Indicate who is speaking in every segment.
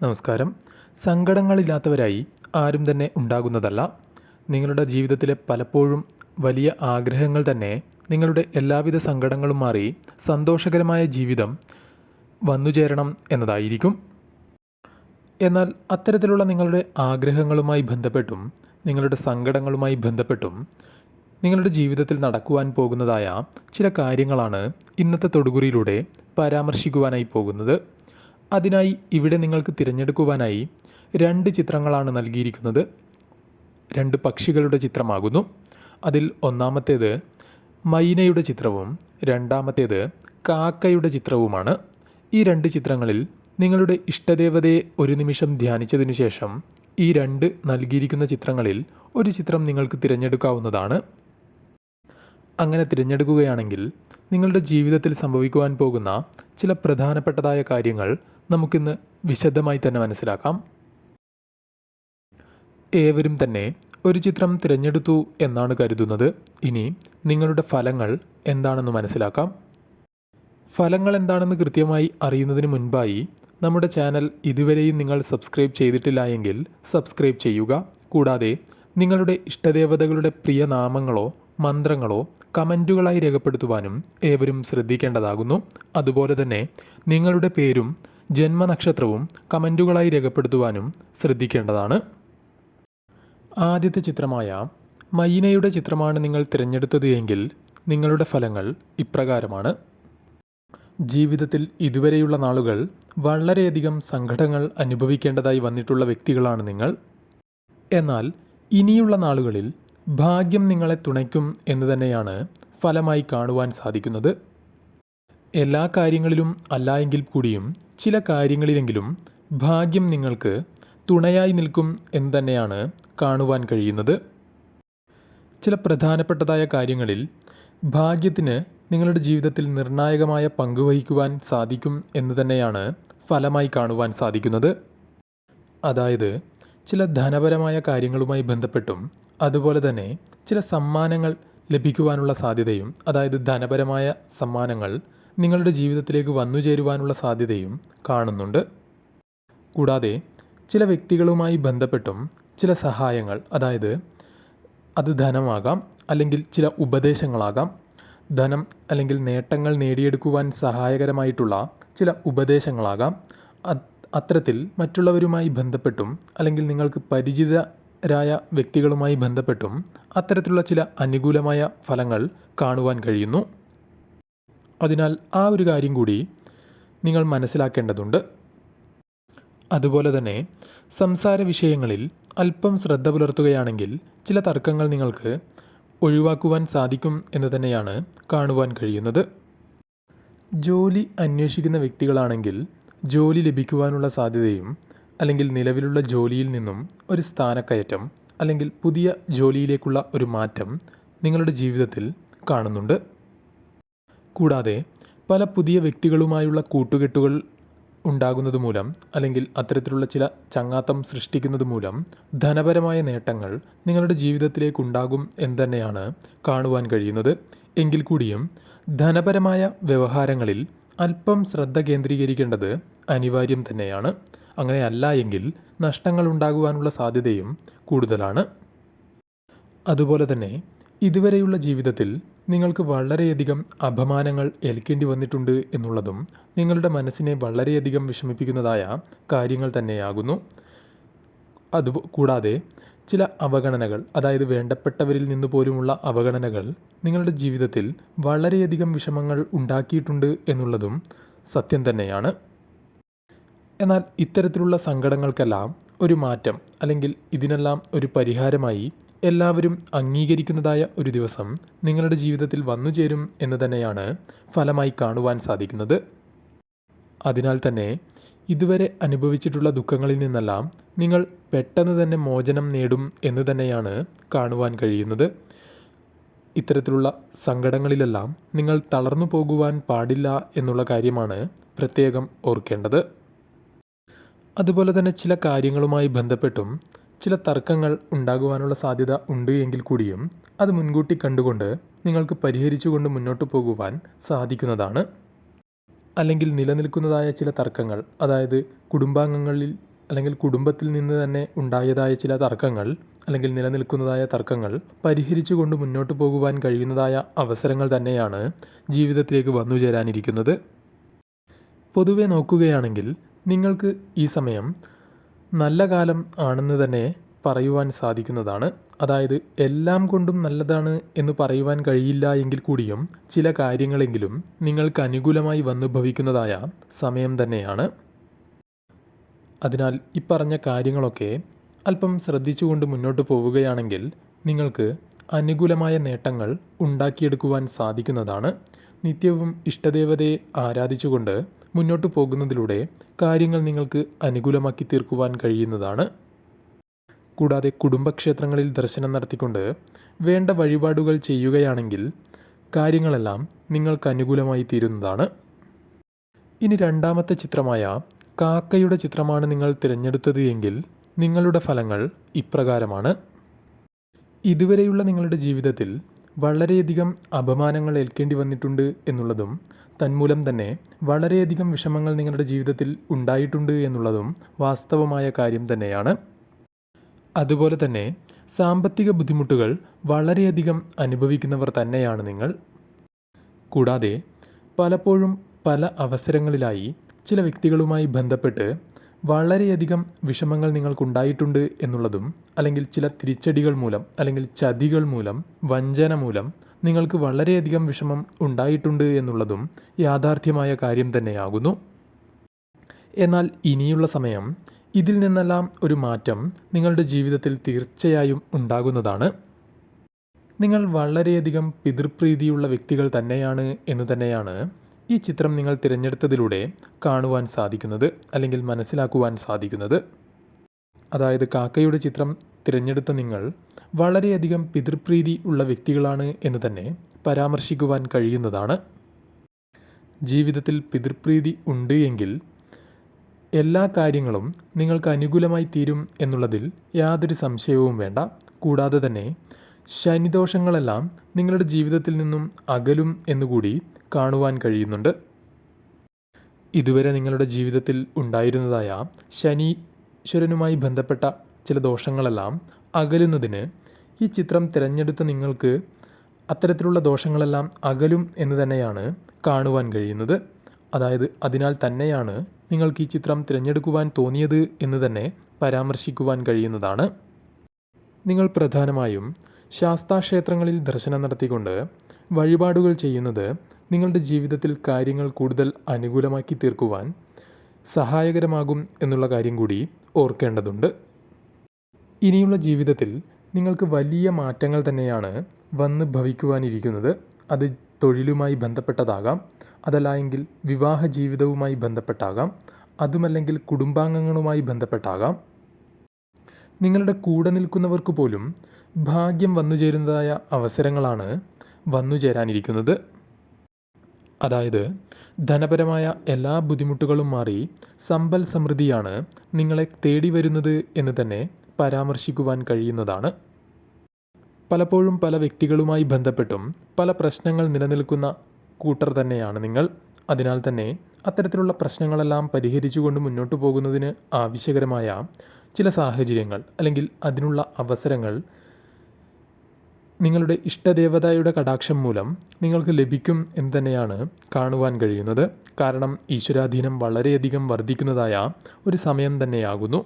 Speaker 1: നമസ്കാരം. സങ്കടങ്ങളില്ലാത്തവരായി ആരും തന്നെ ഉണ്ടാകുന്നതല്ല. നിങ്ങളുടെ ജീവിതത്തിലെ പലപ്പോഴും വലിയ ആഗ്രഹങ്ങൾ തന്നെ നിങ്ങളുടെ എല്ലാവിധ സങ്കടങ്ങളും മാറി സന്തോഷകരമായ ജീവിതം വന്നുചേരണം എന്നതായിരിക്കും. എന്നാൽ അത്തരത്തിലുള്ള നിങ്ങളുടെ ആഗ്രഹങ്ങളുമായി ബന്ധപ്പെട്ടും നിങ്ങളുടെ സങ്കടങ്ങളുമായി ബന്ധപ്പെട്ടും നിങ്ങളുടെ ജീവിതത്തിൽ നടക്കുവാൻ പോകുന്നതായ ചില കാര്യങ്ങളാണ് ഇന്നത്തെ തൊടുകുറിയിലൂടെ പരാമർശിക്കുവാനായി പോകുന്നത്. അതിനായി ഇവിടെ നിങ്ങൾക്ക് തിരഞ്ഞെടുക്കുവാനായി രണ്ട് ചിത്രങ്ങളാണ് നൽകിയിരിക്കുന്നത്. രണ്ട് പക്ഷികളുടെ ചിത്രമാകുന്നു. അതിൽ ഒന്നാമത്തേത് മൈനയുടെ ചിത്രവും രണ്ടാമത്തേത് കാക്കയുടെ ചിത്രവുമാണ്. ഈ രണ്ട് ചിത്രങ്ങളിൽ നിങ്ങളുടെ ഇഷ്ടദേവതയെ ഒരു നിമിഷം ധ്യാനിച്ചതിനു ശേഷം ഈ രണ്ട് നൽകിയിരിക്കുന്ന ചിത്രങ്ങളിൽ ഒരു ചിത്രം നിങ്ങൾക്ക് തിരഞ്ഞെടുക്കാവുന്നതാണ്. അങ്ങനെ തിരഞ്ഞെടുക്കുകയാണെങ്കിൽ നിങ്ങളുടെ ജീവിതത്തിൽ സംഭവിക്കുവാൻ പോകുന്ന ചില പ്രധാനപ്പെട്ടതായ കാര്യങ്ങൾ നമുക്കിന്ന് വിശദമായി തന്നെ മനസ്സിലാക്കാം. ഏവരും തന്നെ ഒരു ചിത്രം തിരഞ്ഞെടുത്തു എന്നാണ് കരുതുന്നത്. ഇനി നിങ്ങളുടെ ഫലങ്ങൾ എന്താണെന്ന് മനസ്സിലാക്കാം. ഫലങ്ങൾ എന്താണെന്ന് കൃത്യമായി അറിയുന്നതിന് മുൻപായി നമ്മുടെ ചാനൽ ഇതുവരെയും നിങ്ങൾ സബ്സ്ക്രൈബ് ചെയ്തിട്ടില്ല എങ്കിൽ സബ്സ്ക്രൈബ് ചെയ്യുക. കൂടാതെ നിങ്ങളുടെ ഇഷ്ടദേവതകളുടെ പ്രിയ നാമങ്ങളോ മന്ത്രങ്ങളോ കമന്റുകളായി രേഖപ്പെടുത്തുവാനും ഏവരും ശ്രദ്ധിക്കേണ്ടതാകുന്നു. അതുപോലെ തന്നെ നിങ്ങളുടെ പേരും ജന്മനക്ഷത്രവും കമന്റുകളായി രേഖപ്പെടുത്തുവാനും ശ്രദ്ധിക്കേണ്ടതാണ്. ആദ്യത്തെ ചിത്രമായ മൈനയുടെ ചിത്രമാണ് നിങ്ങൾ തിരഞ്ഞെടുത്തത് എങ്കിൽ നിങ്ങളുടെ ഫലങ്ങൾ ഇപ്രകാരമാണ്. ജീവിതത്തിൽ ഇതുവരെയുള്ള നാളുകൾ വളരെയധികം സംഘടനകൾ അനുഭവിക്കേണ്ടതായി വന്നിട്ടുള്ള വ്യക്തികളാണ് നിങ്ങൾ. എന്നാൽ ഇനിയുള്ള നാളുകളിൽ ഭാഗ്യം നിങ്ങളെ തുണയ്ക്കും എന്ന് തന്നെയാണ് ഫലമായി കാണുവാൻ സാധിക്കുന്നത്. എല്ലാ കാര്യങ്ങളിലും അല്ല എങ്കിൽ കൂടിയും ചില കാര്യങ്ങളിലെങ്കിലും ഭാഗ്യം നിങ്ങൾക്ക് തുണയായി നിൽക്കും എന്ന് തന്നെയാണ് കാണുവാൻ കഴിയുന്നത്. ചില പ്രധാനപ്പെട്ടതായ കാര്യങ്ങളിൽ ഭാഗ്യത്തിന് നിങ്ങളുടെ ജീവിതത്തിൽ നിർണായകമായ പങ്ക് വഹിക്കുവാൻ സാധിക്കും എന്ന് തന്നെയാണ് ഫലമായി കാണുവാൻ സാധിക്കുന്നത്. അതായത് ചില ധനപരമായ കാര്യങ്ങളുമായി ബന്ധപ്പെട്ടും അതുപോലെ തന്നെ ചില സമ്മാനങ്ങൾ ലഭിക്കുവാനുള്ള സാധ്യതയും അതായത് ധനപരമായ സമ്മാനങ്ങൾ നിങ്ങളുടെ ജീവിതത്തിലേക്ക് വന്നു ചേരുവാനുള്ള സാധ്യതയും കാണുന്നുണ്ട്. കൂടാതെ ചില വ്യക്തികളുമായി ബന്ധപ്പെട്ടും ചില സഹായങ്ങൾ അതായത് അത് ധനമാകാം അല്ലെങ്കിൽ ചില ഉപദേശങ്ങളാകാം ധനം അല്ലെങ്കിൽ നേട്ടങ്ങൾ നേടിയെടുക്കുവാൻ സഹായകരമായിട്ടുള്ള ചില ഉപദേശങ്ങളാകാം. അത്തരത്തിൽ മറ്റുള്ളവരുമായി ബന്ധപ്പെട്ടും അല്ലെങ്കിൽ നിങ്ങൾക്ക് പരിചിതരായ വ്യക്തികളുമായി ബന്ധപ്പെട്ടും അത്തരത്തിലുള്ള ചില അനുകൂലമായ ഫലങ്ങൾ കാണുവാൻ കഴിയുന്നു. അതിനാൽ ആ ഒരു കാര്യം കൂടി നിങ്ങൾ മനസ്സിലാക്കേണ്ടതുണ്ട്. അതുപോലെ തന്നെ സംസാര വിഷയങ്ങളിൽ അല്പം ശ്രദ്ധ പുലർത്തുകയാണെങ്കിൽ ചില തർക്കങ്ങൾ നിങ്ങൾക്ക് ഒഴിവാക്കുവാൻ സാധിക്കും എന്ന് തന്നെയാണ് കാണുവാൻ കഴിയുന്നത്. ജോലി അന്വേഷിക്കുന്ന വ്യക്തികളാണെങ്കിൽ ജോലി ലഭിക്കുവാനുള്ള സാധ്യതയും അല്ലെങ്കിൽ നിലവിലുള്ള ജോലിയിൽ നിന്നും ഒരു സ്ഥാനക്കയറ്റം അല്ലെങ്കിൽ പുതിയ ജോലിയിലേക്കുള്ള ഒരു മാറ്റം നിങ്ങളുടെ ജീവിതത്തിൽ കാണുന്നുണ്ട്. കൂടാതെ പല പുതിയ വ്യക്തികളുമായുള്ള കൂട്ടുകെട്ടുകൾ ഉണ്ടാകുന്നത് മൂലം അല്ലെങ്കിൽ അത്തരത്തിലുള്ള ചില ചങ്ങാത്തം സൃഷ്ടിക്കുന്നത് മൂലം ധനപരമായ നേട്ടങ്ങൾ നിങ്ങളുടെ ജീവിതത്തിലേക്ക് ഉണ്ടാകും എന്ന് തന്നെയാണ് കാണുവാൻ കഴിയുന്നത്. എങ്കിൽ കൂടിയും ധനപരമായ വ്യവഹാരങ്ങളിൽ അല്പം ശ്രദ്ധ കേന്ദ്രീകരിക്കേണ്ടത് അനിവാര്യം തന്നെയാണ്. അങ്ങനെയല്ല എങ്കിൽ നഷ്ടങ്ങൾ ഉണ്ടാകുവാനുള്ള സാധ്യതയും കൂടുതലാണ്. അതുപോലെ തന്നെ ഇതുവരെയുള്ള ജീവിതത്തിൽ നിങ്ങൾക്ക് വളരെയധികം അപമാനങ്ങൾ ഏൽക്കേണ്ടി വന്നിട്ടുണ്ട് എന്നുള്ളതും നിങ്ങളുടെ മനസ്സിനെ വളരെയധികം വിഷമിപ്പിക്കുന്നതായ കാര്യങ്ങൾ തന്നെയാകുന്നു. അത് കൂടാതെ ചില അവഗണനകൾ അതായത് വേണ്ടപ്പെട്ടവരിൽ നിന്ന് പോലുമുള്ള അവഗണനകൾ നിങ്ങളുടെ ജീവിതത്തിൽ വളരെയധികം വിഷമങ്ങൾ ഉണ്ടാക്കിയിട്ടുണ്ട് എന്നുള്ളതും സത്യം തന്നെയാണ്. എന്നാൽ ഇത്തരത്തിലുള്ള സങ്കടങ്ങൾക്കെല്ലാം ഒരു മാറ്റം അല്ലെങ്കിൽ ഇതിനെല്ലാം ഒരു പരിഹാരമായി എല്ലാവരും അംഗീകരിക്കുന്നതായ ഒരു ദിവസം നിങ്ങളുടെ ജീവിതത്തിൽ വന്നു ചേരും എന്ന് തന്നെയാണ് ഫലമായി കാണുവാൻ സാധിക്കുന്നത്. അതിനാൽ തന്നെ ഇതുവരെ അനുഭവിച്ചിട്ടുള്ള ദുഃഖങ്ങളിൽ നിന്നെല്ലാം നിങ്ങൾ പെട്ടെന്ന് തന്നെ മോചനം നേടും എന്ന് തന്നെയാണ് കാണുവാൻ കഴിയുന്നത്. ഇത്തരത്തിലുള്ള സങ്കടങ്ങളിലെല്ലാം നിങ്ങൾ തളർന്നു പോകുവാൻ പാടില്ല എന്നുള്ള കാര്യമാണ് പ്രത്യേകം ഓർക്കേണ്ടത്. അതുപോലെ തന്നെ ചില കാര്യങ്ങളുമായി ബന്ധപ്പെട്ടും ചില തർക്കങ്ങൾ ഉണ്ടാകുവാനുള്ള സാധ്യത ഉണ്ട് എങ്കിൽ കൂടിയും അത് മുൻകൂട്ടി കണ്ടുകൊണ്ട് നിങ്ങൾക്ക് പരിഹരിച്ചുകൊണ്ട് മുന്നോട്ട് പോകുവാൻ സാധിക്കുന്നതാണ്. അല്ലെങ്കിൽ നിലനിൽക്കുന്നതായ ചില തർക്കങ്ങൾ അതായത് കുടുംബാംഗങ്ങളിൽ അല്ലെങ്കിൽ കുടുംബത്തിൽ നിന്ന് തന്നെ ഉണ്ടായതായ ചില തർക്കങ്ങൾ അല്ലെങ്കിൽ നിലനിൽക്കുന്നതായ തർക്കങ്ങൾ പരിഹരിച്ചുകൊണ്ട് മുന്നോട്ട് പോകുവാൻ കഴിയുന്നതായ അവസരങ്ങൾ തന്നെയാണ് ജീവിതത്തിലേക്ക് വന്നു ചേരാനിരിക്കുന്നത് പൊതുവെ നോക്കുകയാണെങ്കിൽ നിങ്ങൾക്ക് ഈ സമയം നല്ല കാലം ആണെന്ന് തന്നെ പറയുവാൻ സാധിക്കുന്നതാണ്. അതായത് എല്ലാം കൊണ്ടും നല്ലതാണ് എന്ന് പറയുവാൻ കഴിയില്ല എങ്കിൽ കൂടിയും ചില കാര്യങ്ങളെങ്കിലും നിങ്ങൾക്ക് അനുകൂലമായി വന്നുഭവിക്കുന്നതായ സമയം തന്നെയാണ്. അതിനാൽ ഇപ്പറഞ്ഞ കാര്യങ്ങളൊക്കെ അല്പം ശ്രദ്ധിച്ചുകൊണ്ട് മുന്നോട്ട് പോവുകയാണെങ്കിൽ നിങ്ങൾക്ക് അനുകൂലമായ നേട്ടങ്ങൾ ഉണ്ടാക്കിയെടുക്കുവാൻ സാധിക്കുന്നതാണ്. നിത്യവും ഇഷ്ടദേവതയെ ആരാധിച്ചുകൊണ്ട് മുന്നോട്ട് പോകുന്നതിലൂടെ കാര്യങ്ങൾ നിങ്ങൾക്ക് അനുകൂലമാക്കി തീർക്കുവാൻ കഴിയുന്നതാണ്. കൂടാതെ കുടുംബക്ഷേത്രങ്ങളിൽ ദർശനം നടത്തിക്കൊണ്ട് വേണ്ട വഴിപാടുകൾ ചെയ്യുകയാണെങ്കിൽ കാര്യങ്ങളെല്ലാം നിങ്ങൾക്ക് അനുകൂലമായി തീരുന്നതാണ്. ഇനി രണ്ടാമത്തെ ചിത്രമായ കാക്കയുടെ ചിത്രമാണ് നിങ്ങൾ തിരഞ്ഞെടുത്തത് എങ്കിൽ നിങ്ങളുടെ ഫലങ്ങൾ ഇപ്രകാരമാണ്. ഇതുവരെയുള്ള നിങ്ങളുടെ ജീവിതത്തിൽ വളരെയധികം അപമാനങ്ങൾ ഏൽക്കേണ്ടി വന്നിട്ടുണ്ട് എന്നുള്ളതും തന്മൂലം തന്നെ വളരെയധികം വിഷമങ്ങൾ നിങ്ങളുടെ ജീവിതത്തിൽ ഉണ്ടായിട്ടുണ്ട് എന്നുള്ളതും വാസ്തവമായ കാര്യം തന്നെയാണ്. അതുപോലെ തന്നെ സാമ്പത്തിക ബുദ്ധിമുട്ടുകൾ വളരെയധികം അനുഭവിക്കുന്നവർ തന്നെയാണ് നിങ്ങൾ. കൂടാതെ പലപ്പോഴും പല അവസരങ്ങളിലായി ചില വ്യക്തികളുമായി ബന്ധപ്പെട്ട് വളരെയധികം വിഷമങ്ങൾ നിങ്ങൾക്കുണ്ടായിട്ടുണ്ട് എന്നുള്ളതും അല്ലെങ്കിൽ ചില തിരിച്ചടികൾ മൂലം അല്ലെങ്കിൽ ചതികൾ മൂലം വഞ്ചന മൂലം നിങ്ങൾക്ക് വളരെയധികം വിഷമം ഉണ്ടായിട്ടുണ്ട് എന്നുള്ളതും യാഥാർത്ഥ്യമായ കാര്യം തന്നെയാകുന്നു. എന്നാൽ ഇനിയുള്ള സമയം ഇതിൽ നിന്നെല്ലാം ഒരു മാറ്റം നിങ്ങളുടെ ജീവിതത്തിൽ തീർച്ചയായും ഉണ്ടാകുന്നതാണ്. നിങ്ങൾ വളരെയധികം പിതൃപ്രീതിയുള്ള വ്യക്തികൾ തന്നെയാണ് എന്ന് തന്നെയാണ് ഈ ചിത്രം നിങ്ങൾ തിരഞ്ഞെടുത്തതിലൂടെ കാണുവാൻ സാധിക്കുന്നത് അല്ലെങ്കിൽ മനസ്സിലാക്കുവാൻ സാധിക്കുന്നത്. അതായത് കാക്കയുടെ ചിത്രം തിരഞ്ഞെടുത്ത നിങ്ങൾ വളരെയധികം പിതൃപ്രീതി ഉള്ള വ്യക്തികളാണ് എന്ന് തന്നെ പരാമർശിക്കുവാൻ കഴിയുന്നതാണ്. ജീവിതത്തിൽ പിതൃപ്രീതി ഉണ്ട് എങ്കിൽ എല്ലാ കാര്യങ്ങളും നിങ്ങൾക്ക് അനുകൂലമായി തീരും എന്നുള്ളതിൽ യാതൊരു സംശയവും വേണ്ട. കൂടാതെ തന്നെ ശനിദോഷങ്ങളെല്ലാം നിങ്ങളുടെ ജീവിതത്തിൽ നിന്നും അകലും എന്നുകൂടി കാണുവാൻ കഴിയുന്നുണ്ട്. ഇതുവരെ നിങ്ങളുടെ ജീവിതത്തിൽ ഉണ്ടായിരുന്നതായ ശനീശ്വരനുമായി ബന്ധപ്പെട്ട ചില ദോഷങ്ങളെല്ലാം അകലുന്നതിന് ഈ ചിത്രം തിരഞ്ഞെടുത്ത നിങ്ങൾക്ക് അത്തരത്തിലുള്ള ദോഷങ്ങളെല്ലാം അകലും എന്ന് തന്നെയാണ് കാണുവാൻ കഴിയുന്നത്. അതായത് അതിനാൽ തന്നെയാണ് നിങ്ങൾക്ക് ഈ ചിത്രം തിരഞ്ഞെടുക്കുവാൻ തോന്നിയത് എന്ന് തന്നെ പരാമർശിക്കുവാൻ കഴിയുന്നതാണ്. നിങ്ങൾ പ്രധാനമായും ശാസ്താക്ഷേത്രങ്ങളിൽ ദർശനം നടത്തിക്കൊണ്ട് വഴിപാടുകൾ ചെയ്യുന്നത് നിങ്ങളുടെ ജീവിതത്തിൽ കാര്യങ്ങൾ കൂടുതൽ അനുകൂലമാക്കി തീർക്കുവാൻ സഹായകരമാകും എന്നുള്ള കാര്യം കൂടി ഓർക്കേണ്ടതുണ്ട്. ഇനിയുള്ള ജീവിതത്തിൽ നിങ്ങൾക്ക് വലിയ മാറ്റങ്ങൾ തന്നെയാണ് വന്ന് ഭവിക്കുവാനിരിക്കുന്നത്. അത് തൊഴിലുമായി ബന്ധപ്പെട്ടതാകാം. അതല്ല എങ്കിൽ വിവാഹ ജീവിതവുമായി ബന്ധപ്പെട്ടാകാം. അതുമല്ലെങ്കിൽ കുടുംബാംഗങ്ങളുമായി ബന്ധപ്പെട്ടാകാം. നിങ്ങളുടെ കൂടെ നിൽക്കുന്നവർക്ക് പോലും ഭാഗ്യം വന്നു ചേരുന്നതായ അവസരങ്ങളാണ് വന്നു ചേരാനിരിക്കുന്നത്. അതായത് ധനപരമായ എല്ലാ ബുദ്ധിമുട്ടുകളും മാറി സമ്പൽ സമൃദ്ധിയാണ് നിങ്ങളെ തേടി വരുന്നത് എന്ന് തന്നെ പരാമർശിക്കുവാൻ കഴിയുന്നതാണ്. പലപ്പോഴും പല വ്യക്തികളുമായി ബന്ധപ്പെട്ടും പല പ്രശ്നങ്ങൾ നിലനിൽക്കുന്ന കൂട്ടർ തന്നെയാണ് നിങ്ങൾ. അതിനാൽ തന്നെ അത്തരത്തിലുള്ള പ്രശ്നങ്ങളെല്ലാം പരിഹരിച്ചുകൊണ്ട് മുന്നോട്ട് പോകുന്നതിന് ആവശ്യകരമായ ചില സാഹചര്യങ്ങൾ അല്ലെങ്കിൽ അതിനുള്ള അവസരങ്ങൾ നിങ്ങളുടെ ഇഷ്ടദേവതയുടെ കടാക്ഷം മൂലം നിങ്ങൾക്ക് ലഭിക്കും എന്ന് തന്നെയാണ് കാണുവാൻ കഴിയുന്നത്. കാരണം ഈശ്വരാധീനം വളരെയധികം വർദ്ധിക്കുന്നതായ ഒരു സമയം തന്നെയാകുന്നു.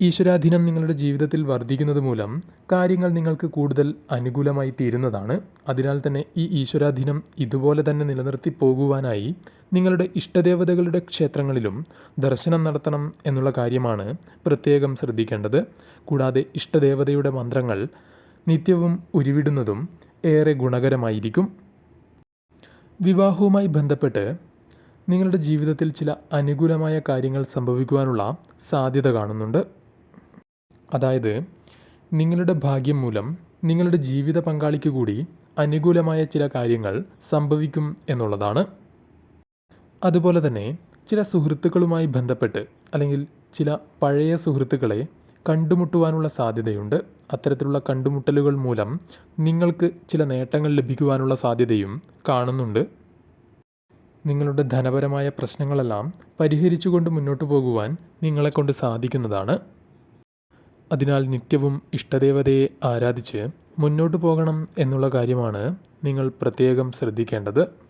Speaker 1: ഈശ്വരാധീനം നിങ്ങളുടെ ജീവിതത്തിൽ വർദ്ധിക്കുന്നത് മൂലം കാര്യങ്ങൾ നിങ്ങൾക്ക് കൂടുതൽ അനുകൂലമായി തീരുന്നതാണ്. അതിനാൽ തന്നെ ഈ ഈശ്വരാധീനം ഇതുപോലെ തന്നെ നിലനിർത്തി പോകുവാനായി നിങ്ങളുടെ ഇഷ്ടദേവതകളുടെ ക്ഷേത്രങ്ങളിലും ദർശനം നടത്തണം എന്നുള്ള കാര്യമാണ് പ്രത്യേകം ശ്രദ്ധിക്കേണ്ടത്. കൂടാതെ ഇഷ്ടദേവതയുടെ മന്ത്രങ്ങൾ നിത്യവും ഉരുവിടുന്നതും ഏറെ ഗുണകരമായിരിക്കും. വിവാഹവുമായി ബന്ധപ്പെട്ട് നിങ്ങളുടെ ജീവിതത്തിൽ ചില അനുകൂലമായ കാര്യങ്ങൾ സംഭവിക്കുവാനുള്ള സാധ്യത കാണുന്നുണ്ട്. അതായത് നിങ്ങളുടെ ഭാഗ്യം മൂലം നിങ്ങളുടെ ജീവിത പങ്കാളിക്ക് കൂടി അനുകൂലമായ ചില കാര്യങ്ങൾ സംഭവിക്കും എന്നുള്ളതാണ്. അതുപോലെ തന്നെ ചില സുഹൃത്തുക്കളുമായി ബന്ധപ്പെട്ട് അല്ലെങ്കിൽ ചില പഴയ സുഹൃത്തുക്കളെ കണ്ടുമുട്ടുവാനുള്ള സാധ്യതയുണ്ട്. അത്തരത്തിലുള്ള കണ്ടുമുട്ടലുകൾ മൂലം നിങ്ങൾക്ക് ചില നേട്ടങ്ങൾ ലഭിക്കുവാനുള്ള സാധ്യതയും കാണുന്നുണ്ട്. നിങ്ങളുടെ ധനപരമായ പ്രശ്നങ്ങളെല്ലാം പരിഹരിച്ചുകൊണ്ട് മുന്നോട്ട് പോകുവാൻ നിങ്ങളെക്കൊണ്ട് സാധിക്കുന്നതാണ്. അതിനാൽ നിത്യവും ഇഷ്ടദേവതയെ ആരാധിച്ച് മുന്നോട്ട് പോകണം എന്നുള്ള കാര്യമാണ് നിങ്ങൾ പ്രത്യേകം ശ്രദ്ധിക്കേണ്ടത്.